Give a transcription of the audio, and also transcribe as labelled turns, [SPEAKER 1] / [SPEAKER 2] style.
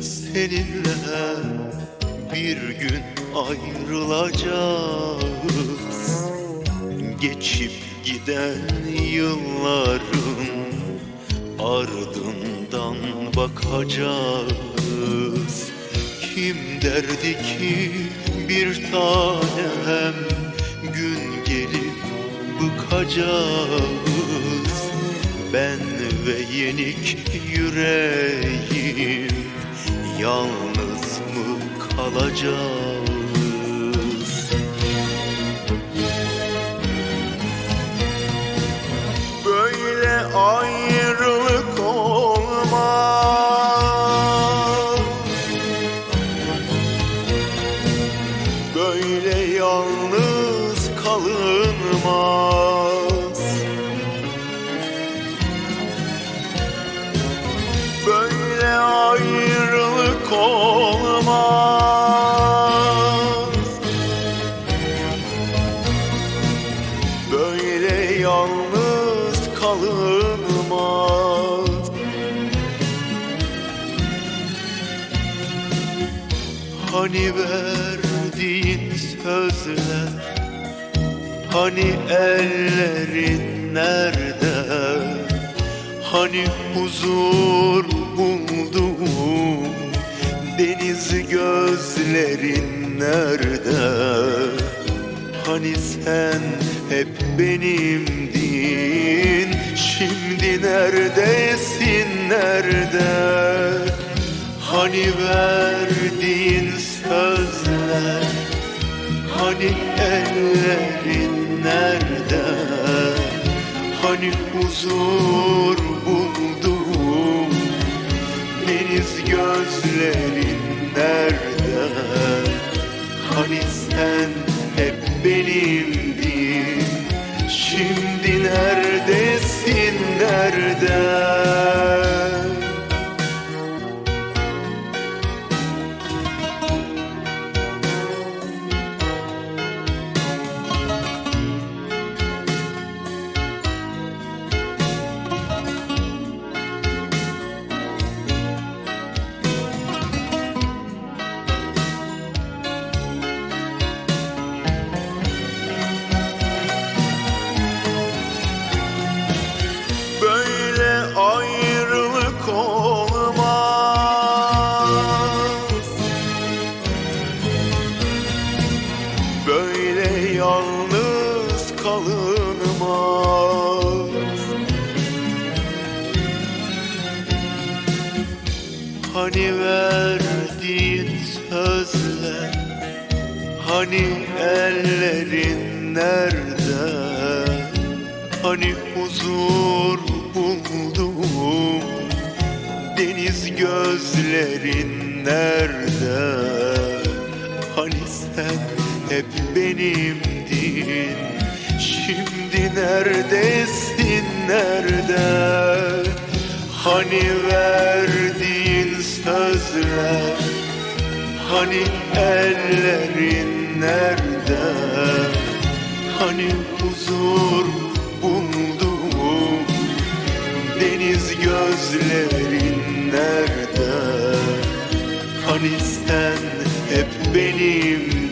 [SPEAKER 1] Seninle bir gün ayrılacağız. Geçip giden yılların ardından bakacağız. Kim derdi ki bir tanem gün gelip bıkacağız Ben ve yenik yüreğim. Yalnız mı kalacağız? Böyle ayrılık olmaz. Böyle yalnız kalınmaz olmaz. Böyle yalnız kalınmaz. Hani verdiğin sözler Hani ellerin nerede? Hani huzur buldum Deniz gözlerin nerede? Hani sen hep benimdin Şimdi neredesin nerede? Hani verdiğin sözler Hani ellerin nerede? Hani huzur buldum Deniz gözlerin nerede? Hani sen hep benimdin Şimdi neredesin nerede Hani ellerin nerede? Hani huzur buldum? Deniz gözlerin nerede? Hani sen hep benimdin. Şimdi neredesin nerede? Hani verdiğin sözler Hani ellerin nerede? Hani huzur buldum Deniz gözlerin nerede? Hani sen hep benim